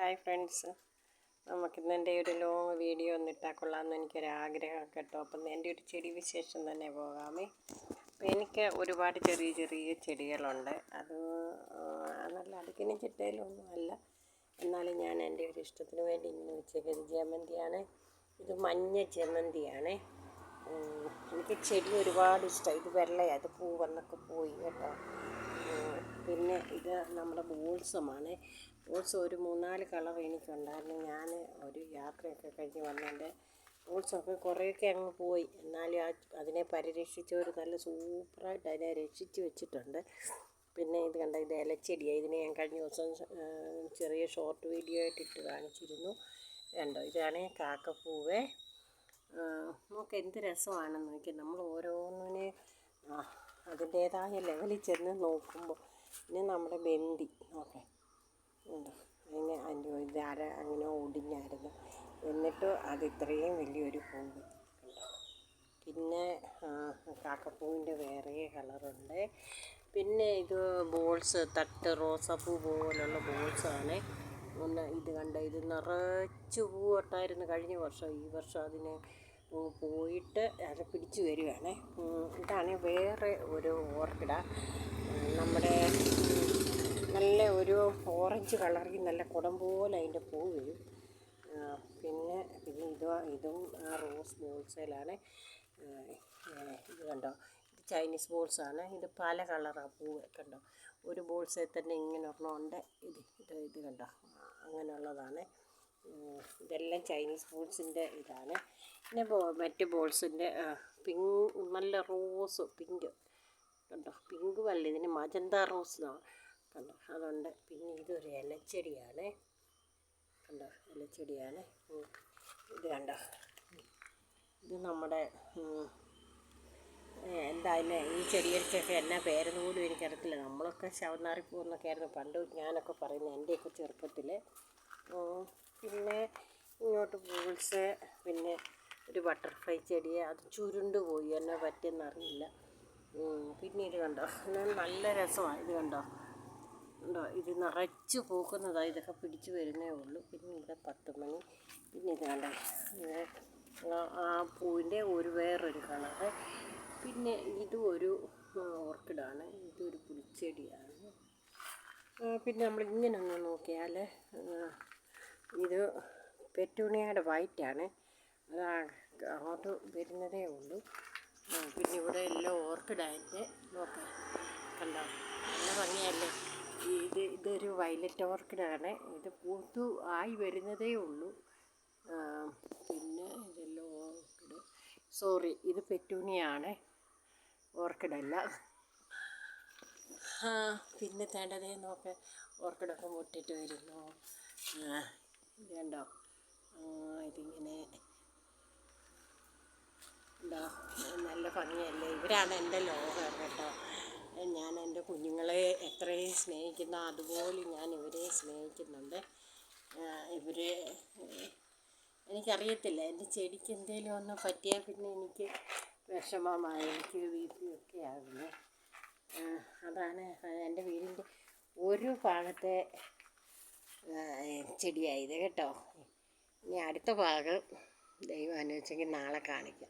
Hi friends. നമുക്കിന്ന് എന്റെ ഒരു ലോങ് വീഡിയോ ഒന്ന് ഇട്ടാൽ കൊള്ളാമെന്ന് എനിക്കൊരാഗ്രഹം കേട്ടോ. അപ്പം എന്റെ ഒരു ചെടി വിശേഷം തന്നെ പോകാമേ. അപ്പം എനിക്ക് ഒരുപാട് ചെറിയ ചെറിയ ചെടികളുണ്ട്. അത് നല്ല അടുക്കിന് ചിട്ടയിലൊന്നും അല്ല. എന്നാലും ഞാൻ എന്റെ ഒരു ഇഷ്ടത്തിന് വേണ്ടി ഇങ്ങനെ വെച്ചേക്കുന്നത് ജമന്തിയാണ്. ഇത് മഞ്ഞ ജമന്തിയാണ്. എനിക്ക് ചെടി ഒരുപാട് ഇഷ്ടം. ഇത് വെള്ളയാണ് ഇത് പൂവെന്നൊക്കെ പോയി കേട്ടോ. പിന്നെ ഇത് നമ്മുടെ ബോൾസമാണ്. ബോൾസ് ഒരു മൂന്നാൽ കളർ എനിക്കുണ്ടായിരുന്നു. ഞാൻ ഒരു യാത്രയൊക്കെ കഴിഞ്ഞ് വന്നതിന്റെ ബോൾസൊക്കെ കുറേയൊക്കെ അങ്ങ് പോയി. എന്നാലും ആ അതിനെ പരിരക്ഷിച്ചവർ നല്ല സൂപ്പറായിട്ട് അതിനെ രക്ഷിച്ച് വെച്ചിട്ടുണ്ട്. പിന്നെ ഇത് കണ്ട ഇത് ഇലച്ചെടിയാണ് ഇതിനെ ഞാൻ കഴിഞ്ഞ ദിവസം ചെറിയ ഷോർട്ട് വീഡിയോ ആയിട്ട് ഇട്ട് കാണിച്ചിരുന്നു. കണ്ടോ ഇതാണ് കാക്കപ്പൂവേ. നമുക്ക് എന്ത് രസമാണെന്ന് നോക്കി നമ്മൾ ഓരോന്നിനെ അതിന്റേതായ ലെവലിൽ ചെന്ന് നോക്കുമ്പോൾ പിന്നെ നമ്മുടെ ബന്ദി നോക്കേ. ഉണ്ടോ? അതിന് അതിന്റെ അര അങ്ങനെ ഒടിഞ്ഞായിരുന്നു എന്നിട്ട് അത് ഇത്രയും വലിയൊരു പൂവ്. പിന്നെ കാക്കപ്പൂവിന്റെ വേറെ കളറുണ്ട്. പിന്നെ ഇത് ബോൾസ് തട്ട് റോസാപ്പൂ പോലുള്ള ബോൾസാണ്. ഒന്ന് ഇത് കണ്ട? ഇത് നിറച്ച് പൂവട്ടായിരുന്നു കഴിഞ്ഞ വർഷം. ഈ വർഷം അതിന് പോയിട്ട് അത് പിടിച്ചു വരികയാണ്. ഇതാണ് വേറെ ഒരു ഓർക്കിഡ നമ്മുടെ നല്ല ഒരു ഓറഞ്ച് കളറിൽ നല്ല കുടം പോലെ അതിന്റെ പൂ വരും. പിന്നെ പിന്നെ ഇത് ഇതും ആ റോസ് ബോൾസേലാണ്. ഇത് കണ്ടോ? ഇത് ചൈനീസ് ബോൾസാണ്. ഇത് പല കളറാണ് പൂവ് കണ്ടോ? ഒരു ബോൾസിൽ തന്നെ ഇങ്ങനെ ഒരെണ്ണമുണ്ട് ഇത് ഇത് ഇത് കണ്ടോ? അങ്ങനെയുള്ളതാണ്. ഇതെല്ലാം ചൈനീസ് ബോൾസിന്റെ ഇതാണ്. പിന്നെ മറ്റ് ബോൾസിന്റെ പിങ്ക് നല്ല റോസ് പിങ്ക് കണ്ടോ? പിങ്ക് വല്ല ഇതിന് മജന്ത റോസ് എന്നാണ് കണ്ടോ? അതുണ്ട്. പിന്നെ ഇതൊരു ഇലച്ചെടിയാണ്. കണ്ടോ? ഇലച്ചെടിയാണ്. ഇത് കണ്ടോ? ഇത് നമ്മുടെ എന്തായാലും ഈ ചെടികൾക്കൊക്കെ എന്നാ പേരെന്ന് പോലും എനിക്കറിയത്തില്ല. നമ്മളൊക്കെ ശവനാറിപ്പൂ എന്നൊക്കെ ആയിരുന്നു പണ്ട് ഞാനൊക്കെ പറയുന്നത് എന്റെയൊക്കെ ചെറുപ്പത്തിൽ പിന്നെ ഇങ്ങോട്ട് പൂൾസ് പിന്നെ ഒരു ബട്ടർഫ്ലൈ ചെടി അത് ചുരുണ്ട് പോയി. എന്നെ പറ്റിയെന്നറിയില്ല. പിന്നെ ഇത് കണ്ടോ? നല്ല രസമാണ്. ഇത് കണ്ടോ? ഉണ്ടോ? ഇത് നിറച്ച് പൂക്കുന്നതാണ് ഇതൊക്കെ പിടിച്ച് വരുന്നേ ഉള്ളൂ. പിന്നെ ഇവിടെ പത്ത് മണി പിന്നെ ഇത് കണ്ട? ആ പൂവിന്റെ ഒരു വേറൊരു കളറ്. പിന്നെ ഇതും ഒരു ഓർക്കിഡാണ്. ഇതൊരു പുൽച്ചെടിയാണ് പിന്നെ നമ്മൾ ഇങ്ങനെ ഒന്ന് നോക്കിയാൽ ഇത് പെറ്റൂണിയയുടെ വൈറ്റാണ്. അത് അങ്ങോട്ട് വരുന്നതേ ഉള്ളൂ. പിന്നെ ഇവിടെ എല്ലാം ഓർക്കിഡായിട്ട് നോക്കാം കണ്ടോ? നല്ല ഭംഗിയല്ലേ? ഇത് ഇതൊരു വയലറ്റ് ഓർക്കിഡാണ്. ഇത് പൂത്തു ആയി വരുന്നതേ ഉള്ളൂ. പിന്നെ ഇതെല്ലോ ഓർക്കിഡ്. സോറി ഇത് പെറ്റൂണിയാണ്. ഓർക്കിഡല്ല. പിന്നെ തേണ്ടതേ നോക്ക്. ഓർക്കിഡൊക്കെ മുട്ടിട്ട് വരുന്നു. ഇത് കണ്ടോ? ഇതിങ്ങനെ എന്താ നല്ല ഭംഗിയല്ലേ? ഇവരാണ് എന്റെ ലോകം കേട്ടോ. ഞാൻ എന്റെ കുഞ്ഞുങ്ങളെ എത്രയും സ്നേഹിക്കുന്ന അതുപോലെ ഞാൻ ഇവരെ സ്നേഹിക്കുന്നുണ്ട്. ഇവരെ എനിക്കറിയത്തില്ല എന്റെ ചെടിക്ക് എന്തെങ്കിലും ഒന്ന് പറ്റിയാൽ പിന്നെ എനിക്ക് വിഷമമായി എനിക്ക് ഒക്കെ ആകുന്നു അതാണ് എന്റെ വീടിന്റെ ഒരു ഭാഗത്തെ ചെടിയായത് കേട്ടോ. ഇനി അടുത്ത ഭാഗം ദൈവം അനുവദിച്ചെങ്കിൽ നാളെ കാണിക്കാം.